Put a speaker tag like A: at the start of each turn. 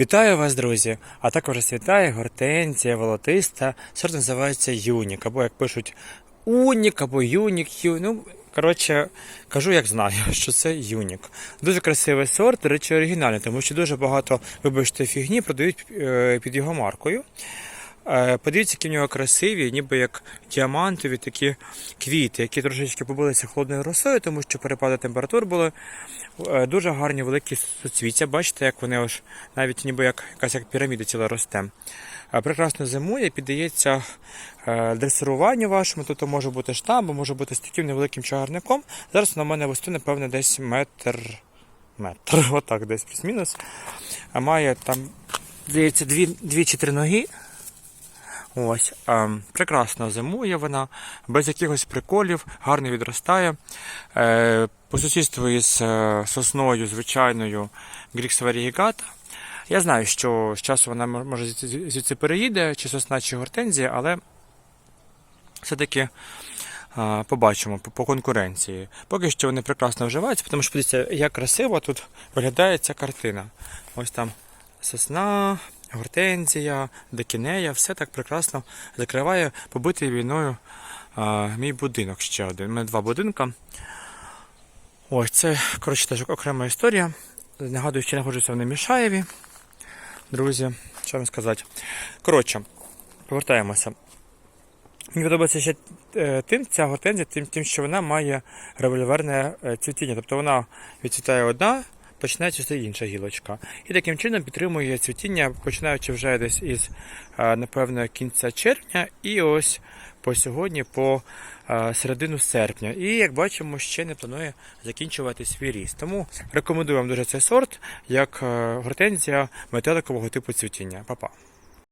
A: Вітаю вас, друзі! А також світає вітає гортензія волотиста. Сорт називається Юнік, або як пишуть Унік, або Юнік. Ю... Ну, коротше, кажу, як знаю, що це Юнік. Дуже красивий сорт, до речі, оригінальний, тому що дуже багато, вибачте, фігні продають е, під його маркою. Е, Подивіться, які в нього красиві, ніби як діамантові такі квіти, які трошечки побилися холодною росою, тому що перепади температур були. Е, Дуже гарні великі суцвіття. Бачите, як вони ось навіть ніби як якась як піраміда ціла росте. Е, Прекрасно зимує, піддається дресируванню вашому. Тут може бути штамб, може бути з таким невеликим чагарником. Зараз на мене висоти, напевно, десь метр. Метр, отак, десь плюс-мінус. А має там, здається, дві, дві чи три ноги. Ось, е, прекрасно зимує вона, без якихось приколів, гарно відростає. Е, по сусідству із е, сосною звичайною variegata. Я знаю, що з часу вона може звідси переїде, чи сосна, чи гортензія, але все-таки е, побачимо по, по конкуренції. Поки що вони прекрасно вживаються, тому що подивіться, як красиво тут виглядає ця картина. Ось там сосна, гортензія, декінея, все так прекрасно закриває побитий війною а, мій будинок ще один. У мене два будинка. Ось це, коротше, теж окрема історія. Нагадую, що знаходжуся в Немішаєві. Друзі, що вам сказати. Коротше, повертаємося. Мені подобається ще е, тим, ця гортензія, тим, тим, що вона має револьверне е, цвітіння. Тобто вона відцвітає одна, починає цвісти інша гілочка. І таким чином підтримує цвітіння, починаючи вже десь із, е, напевно, кінця червня і ось по сьогодні, по е, середину серпня. І як бачимо, ще не планує закінчувати свій ріст. Тому рекомендую вам дуже цей сорт як е, гортензія метеликового типу цвітіння. Па-па.